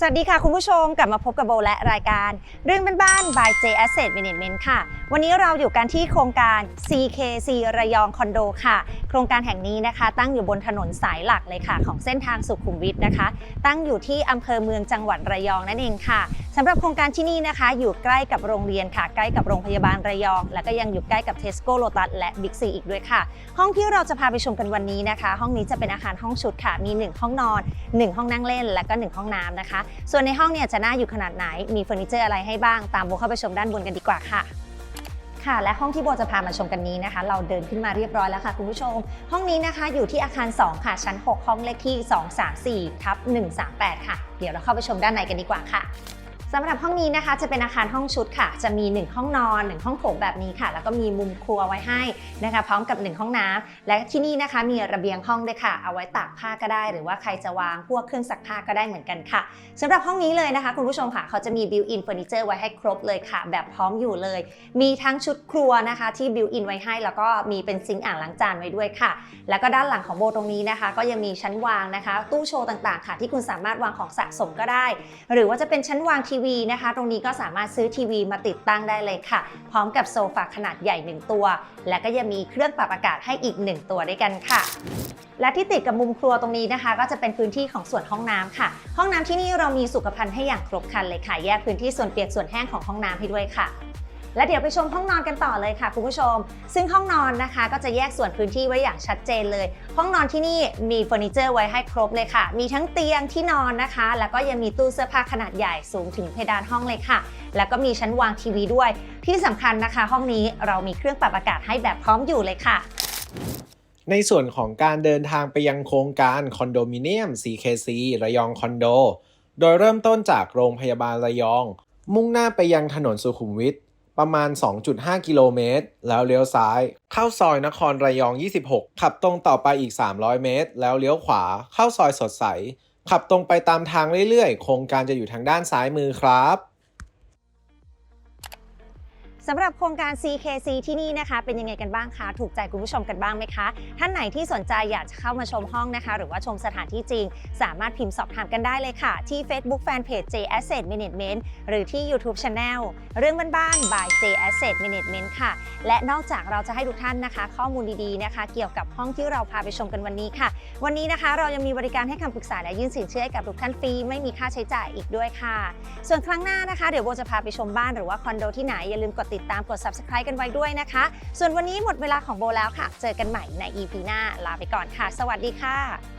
สวัสดีค่ะคุณผู้ชมกลับมาพบกับโบและรายการ เรื่องบ้านๆ by J Asset Management ค่ะ วันนี้เราอยู่กันที่โครงการ CKC ระยองคอนโดค่ะ โครงการแห่งนี้นะคะ ตั้งอยู่บนถนนสายหลักเลยค่ะ ของเส้นทางสุขุมวิทนะคะ ตั้งอยู่ที่อำเภอเมืองจังหวัดระยองนั่นเองค่ะ สำหรับโครงการที่นี่นะคะ อยู่ใกล้กับโรงเรียนค่ะ ใกล้กับโรงพยาบาลระยอง และก็ยังอยู่ใกล้กับ Tesco Lotus และ Big C อีกด้วยค่ะ ห้องที่เราจะพาไปชมกันวันนี้นะคะ ห้องนี้จะเป็นอาคารห้องชุดค่ะ มี 1 ห้องนอน 1 ห้องนั่งเล่น และก็ 1 ห้องน้ำนะคะ ส่วนในห้องเนี่ยจะน่าอยู่ขนาดไหน มีเฟอร์นิเจอร์อะไรให้บ้าง ตามโบเข้าไปชมด้านบนกันดีกว่าค่ะค่ะและห้องที่โบจะพามาชมกันนี้นะคะ เราเดินขึ้นมาเรียบร้อยแล้วค่ะคุณผู้ชม ห้องนี้นะคะอยู่ที่อาคาร 2 ค่ะ ชั้น 6 ห้องเลขที่ 234ทับ138 ค่ะ เดี๋ยวเราเข้าไปชมด้านในกันดีกว่าค่ะ สำหรับห้องนี้นะคะจะเป็นอาคารห้องชุดค่ะ จะมี 1 ห้องนอน 1 ห้องโถงแบบนี้ค่ะ แล้วก็มีมุมครัวไว้ให้นะคะ พร้อมกับ 1 ห้องน้ำและที่นี่นะคะมีระเบียงห้องด้วยค่ะ เอาไว้ตากผ้าก็ได้ หรือว่าใครจะวางพวกเครื่องซักผ้าก็ได้เหมือนกันค่ะสำหรับห้องนี้เลยนะคะ คุณผู้ชมค่ะเขาจะมีบิวอินเฟอร์นิเจอร์ไว้ให้ครบเลยค่ะ แบบพร้อมอยู่เลย มีทั้งชุดครัวนะคะ ที่บิวอินไว้ให้ แล้วก็มีเป็นซิงค์อ่างล้างจานไว้ด้วยค่ะ แล้วก็ด้านหลังของโบตรงนี้นะคะ ก็ยังมีชั้นวางนะคะ ตู้โชว์ต่างๆ ค่ะ ที่คุณสามารถวางของสะสมก็ได้ หรือว่าจะเป็นชั้นวางทีวีนะคะ ตรงนี้ก็สามารถซื้อทีวีมาติดตั้งได้เลยค่ะ พร้อมกับโซฟาขนาดใหญ่ 1 ตัว และก็ยังมีเครื่องปรับอากาศให้อีก 1 ตัวด้วยกันค่ะและที่ติดกับมุมครัวตรงนี้นะคะ ก็จะเป็นพื้นที่ของส่วนห้องน้ำค่ะ ห้องน้ำที่นี่เรามีสุขภัณฑ์ให้อย่างครบครันเลยค่ะ แยกพื้นที่ส่วนเปียกส่วนแห้งของห้องน้ำให้ด้วยค่ะ และเดี๋ยวไปชมห้องนอนกันต่อเลยค่ะคุณผู้ชม ซึ่งห้องนอนนะคะ ก็จะแยกส่วนพื้นที่ไว้อย่างชัดเจนเลย ห้องนอนที่นี่มีเฟอร์นิเจอร์ไว้ให้ครบเลยค่ะ มีทั้งเตียงที่นอนนะคะ แล้วก็ยังมีตู้เสื้อผ้าขนาดใหญ่สูงถึงเพดานห้องเลยค่ะ แล้วก็มีชั้นวางทีวีด้วย ที่สำคัญนะคะ ห้องนี้เรามีเครื่องปรับอากาศให้แบบพร้อมอยู่เลยค่ะในส่วนของการเดินทางไปยังโครงการคอนโดมิเนียม CKC ระยองคอนโด โดยเริ่มต้นจากโรงพยาบาลระยอง มุ่งหน้าไปยังถนนสุขุมวิท ประมาณ 2.5 กิโลเมตร แล้วเลี้ยวซ้าย เข้าซอยนครระยอง 26 ขับตรงต่อไปอีก 300 เมตร แล้วเลี้ยวขวา เข้าซอยสดใส ขับตรงไปตามทางเรื่อยๆ โครงการจะอยู่ทางด้านซ้ายมือครับ สำหรับโครงการ CKC ที่นี่นะคะ เป็นยังไงกันบ้างคะ ถูกใจคุณผู้ชมกันบ้างไหมคะ ท่านไหนที่สนใจอยากจะเข้ามาชมห้องนะคะ หรือว่าชมสถานที่จริง สามารถพิมพ์สอบถามกันได้เลยค่ะ ที่ Facebook Fanpage J Asset Management หรือที่ YouTube Channel เรื่องบ้านๆ by J Asset Management ค่ะ และนอกจากเราจะให้ทุกท่านนะคะ ข้อมูลดีๆนะคะ เกี่ยวกับห้องที่เราพาไปชมกันวันนี้ค่ะ วันนี้นะคะเรายังมีบริการให้คำปรึกษาและยื่นสินเชื่อให้กับทุกท่านฟรีไม่มีค่าใช้จ่ายอีกด้วยค่ะ ส่วนครั้งหน้านะคะเดี๋ยวโบจะพาไปชมบ้านหรือว่าคอนโดที่ไหนอย่าลืมกดติดตามกด subscribe กันไว้ด้วยนะคะ ส่วนวันนี้หมดเวลาของโบแล้วค่ะ เจอกันใหม่ใน EP หน้าลาไปก่อนค่ะ สวัสดีค่ะ